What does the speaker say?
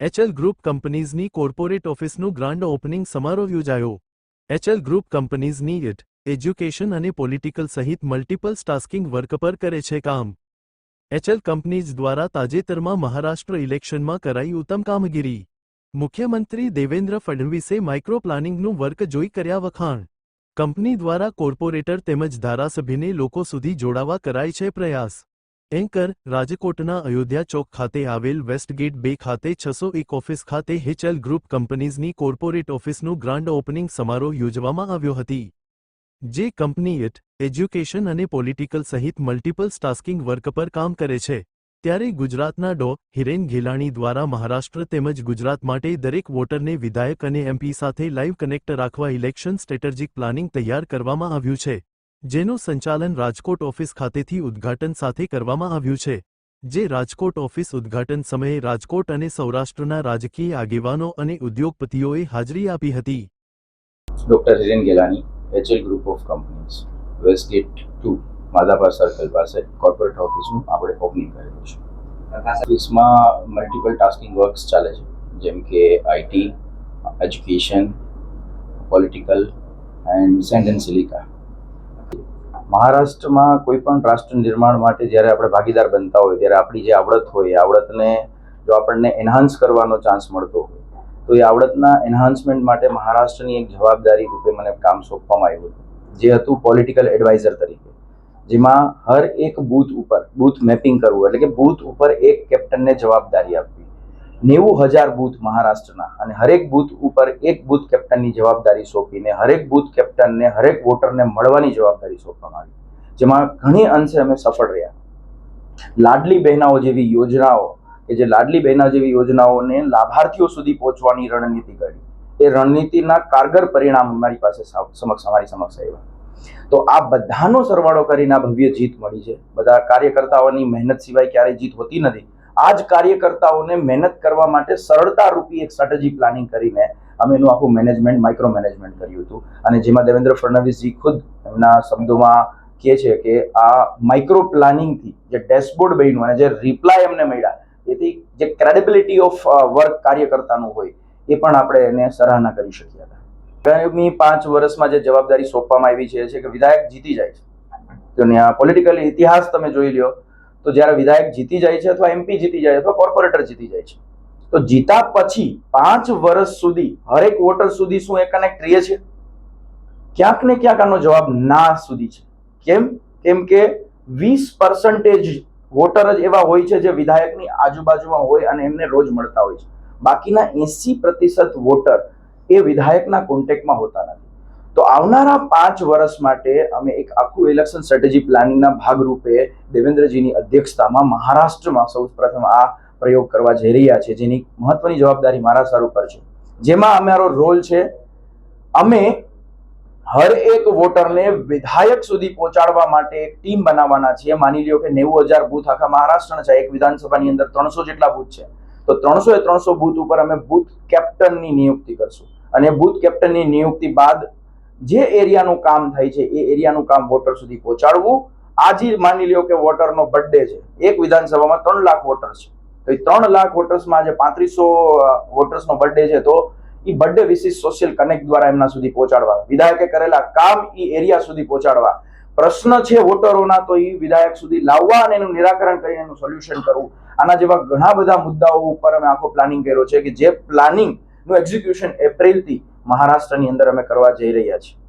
HL group કંપનીઝની corporate ઓફિસનું grand opening સમારોહ યોજાયો. એચએલ ગ્રુપ કંપનીઝની ઇટ એજ્યુકેશન અને પોલિટિકલ સહિત મલ્ટિપલ ટાસ્કિંગ વર્ક પર કરે છે કામ. એચએલ કંપનીઝ દ્વારા તાજેતરમાં મહારાષ્ટ્ર ઇલેક્શનમાં કરાઈ ઉત્તમ કામગીરી. મુખ્યમંત્રી દેવેન્દ્ર ફડણવીસે માઇક્રો પ્લાનિંગનું વર્ક જોઈ કર્યા વખાણ. કંપની દ્વારા કોર્પોરેટર તેમજ ધારાસભ્યને લોકો સુધી જોડાવા કરાય છે પ્રયાસ. એન્કર, રાજકોટના અયોધ્યા ચોક ખાતે આવેલ વેસ્ટગેટ બે ખાતે છસો એક ઓફિસ ખાતે હેચલ ગ્રુપ કંપનીઝની કોર્પોરેટ ઓફિસનું ગ્રાન્ડ ઓપનિંગ સમારોહ યોજવામાં આવ્યો હતી. જે કંપની ઇટ એજ્યુકેશન અને પોલિટિકલ સહિત મલ્ટિપલ ટાસ્કિંગ વર્ક પર કામ કરે છે. ત્યારે ગુજરાતના ડો હિરેન ઘેલાણી દ્વારા મહારાષ્ટ્ર તેમજ ગુજરાત માટે દરેક વોટરને વિધાયક અને એમપી સાથે લાઈવ કનેક્ટ રાખવા ઇલેક્શન સ્ટ્રેટેજિક પ્લાનિંગ તૈયાર કરવામાં આવ્યું છે. જેનું સંચાલન રાજકોટ ઓફિસ ખાતેથી ઉદ્ઘાટન સાથે કરવામાં આવ્યું છે, જે રાજકોટ ઓફિસ ઉદ્ઘાટન સમયે રાજકોટ અને સૌરાષ્ટ્રના રાજકીય આગેવાનો અને ઉદ્યોગપતિઓએ હાજરી આપી હતી. Doctor Hiren Gelani HL group of companies Westgate two, Madhapar circle પાસે કોર્પોરેટ ઓફિસનું આપણે ઓપનિંગ કરેલું છે. ઓફિસમાં મલ્ટિપલ ટાસ્કિંગ વર્ક્સ ચાલે છે, જેમ કે IT education, political, and sand and silica. મહારાષ્ટ્રમાં કોઈ પણ રાષ્ટ્ર નિર્માણ માટે જ્યારે આપણે ભાગીદાર બનતા હોય, ત્યારે આપણી જે આવડત હોય, એ આવડતને જો આપણને એન્હાન્સ કરવાનો ચાન્સ મળતો હોય, તો એ આવડતના એન્હાન્સમેન્ટ માટે મહારાષ્ટ્રની એક જવાબદારી રૂપે મને કામ સોંપવામાં આવ્યું હતું. જે હતું પોલિટિકલ એડવાઇઝર તરીકે. જેમાં હર એક બૂથ ઉપર બૂથ મેપિંગ કરવું, એટલે કે બૂથ ઉપર એક કેપ્ટનને જવાબદારી આપવી. નેવું હજાર બૂથ મહારાષ્ટ્રના અને હરેક બૂથ ઉપર એક બૂથ કેપ્ટનની જવાબદારી સોંપીને, હરેક બૂથ કેપ્ટનને, હરેક વોટરને મળવાની જવાબદારી સોંપવામાં આવી. જેમાં ઘણી અંશે અમે સફળ રહ્યા. લાડલી બહેનાઓ જેવી યોજનાઓ, કે જે લાડલી બહેના જેવી યોજનાઓને લાભાર્થીઓ સુધી પહોંચવાની રણનીતિ ઘડી એ રણનીતિના કારગર પરિણામ અમારી પાસે સમક્ષ, અમારી સમક્ષ આવ્યા. તો આ બધાનો સરવાળો કરીને આ ભવ્ય જીત મળી છે. બધા કાર્યકર્તાઓની મહેનત સિવાય ક્યારેય જીત હોતી નથી. આ જ કાર્યકર્તાઓને મહેનત કરવા માટે સરળતા રૂપી એક સ્ટ્રેટેજી પ્લાનિંગ કરીને અમે એનું આખું મેનેજમેન્ટ માઇક્રો મેનેજમેન્ટ કર્યું હતું. અને જેમાં દેવેન્દ્ર ફડણવીસજી ખુદ એમના શબ્દોમાં કહે છે કે આ માઇક્રો પ્લાનિંગથી જે ડેશબોર્ડ બન્યું અને જે રિપ્લાય એમને મળ્યા, એથી જે ક્રેડિબિલિટી ઓફ વર્ક કાર્યકર્તાનું હોય, એ પણ આપણે એને સરાહના કરી શક્યા હતા. આગામી પાંચ વર્ષમાં જે જવાબદારી સોંપવામાં આવી છે કે વિધાયક જીતી જાય છે. ત્યાં પોલિટિકલ ઇતિહાસ તમે જોઈ લ્યો. તો જ્યારે વિધાયક જીતી જાય છે અથવા એમપી જીતી જાય અથવા કોર્પોરેટર જીતી જાય છે, તો જીતા પછી પાંચ વર્ષ સુધી, હરેક વોટર સુધી શું એ કનેક્ટ રહે છે ક્યાંક ને ક્યાંક આનો જવાબ ના સુધી છે. કેમ? કેમ કે વીસ પર્સન્ટેજ વોટર જ એવા હોય છે જે વિધાયકની આજુબાજુમાં હોય અને એમને રોજ મળતા હોય છે. બાકીના એસી પ્રતિશત વોટર એ વિધાયકના કોન્ટેક્ટમાં હોતા નથી. તો આવનારા પાંચ વર્ષ માટે અમે એક આખું ઇલેક્શન સ્ટ્રેટેજી પ્લાનિંગના ભાગરૂપે દેવેન્દ્રજીની અધ્યક્ષતામાં મહારાષ્ટ્રમાં સૌ પ્રથમ આ પ્રયોગ કરવા જઈ રહ્યા છે જેની મહત્વની જવાબદારી મારા સર ઉપર છે. જેમાં અમારો રોલ છે, અમે હર એક વોટરને વિધાયક સુધી પહોંચાડવા માટે એક ટીમ બનાવવાના છીએ. માની લ્યો કે નેવું હજાર બૂથ આખા મહારાષ્ટ્રના છે, એક વિધાનસભાની અંદર ત્રણસો જેટલા બૂથ છે. તો ત્રણસો એ ત્રણસો બૂથ ઉપર અમે બૂથ કેપ્ટનની નિયુક્તિ કરશું. અને બૂથ કેપ્ટનની નિયુક્તિ બાદ જે એરિયાનું કામ થાય છે, એ એરિયાનું કામ વોટર સુધી પહોંચાડવું. આજે માની લ્યો કે વોટરનો બર્થડે છે. એક વિધાનસભામાં ત્રણ લાખ વોટર્સ છે. તો એ ત્રણ લાખ વોટર્સમાં આજે પાંત્રીસો વોટર્સનો બર્થડે છે, તો એ બર્થડે વિશિષ્ટ સોશિયલ કનેક્ટ દ્વારા એમના સુધી પહોંચાડવા. વિધાયકે કરેલા કામ એ એરિયા સુધી પહોંચાડવા. પ્રશ્ન છે વોટરોના તો એ વિધાયક સુધી લાવવા અને એનું નિરાકરણ કરીને એનું સોલ્યુશન કરવું. આના જેવા ઘણા બધા મુદ્દાઓ ઉપર અમે આખો પ્લાનિંગ કર્યો છે કે જે પ્લાનિંગનું એક્ઝિક્યુશન એપ્રિલથી મહારાષ્ટ્રની અંદર અમે કરવા જઈ રહ્યા છીએ.